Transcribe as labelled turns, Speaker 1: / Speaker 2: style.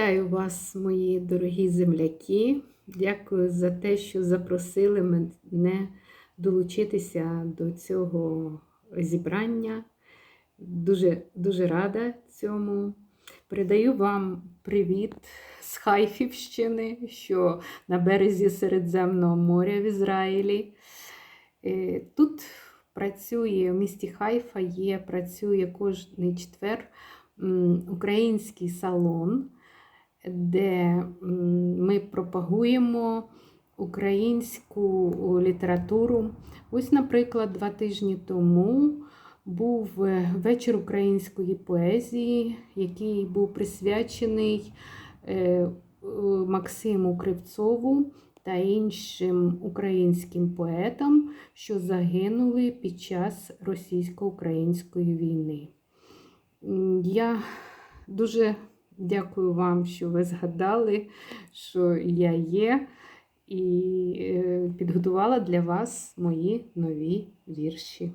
Speaker 1: Вітаю вас, мої дорогі земляки. Дякую за те, що запросили мене долучитися до цього зібрання. Дуже, дуже рада цьому. Передаю вам привіт з Хайфівщини, що на березі Середземного моря в Ізраїлі. Е, Тут працює в місті Хайфа, є, працює кожний четвер український салон, де ми пропагуємо українську літературу. Ось, наприклад, два тижні тому був е, вечір української поезії, який був присвячений е, Максиму Кривцову та іншим українським поетам, що загинули під час російсько-української війни. Я дуже дякую вам, що ви згадали, що я є, і е, підготувала для вас мої нові вірші.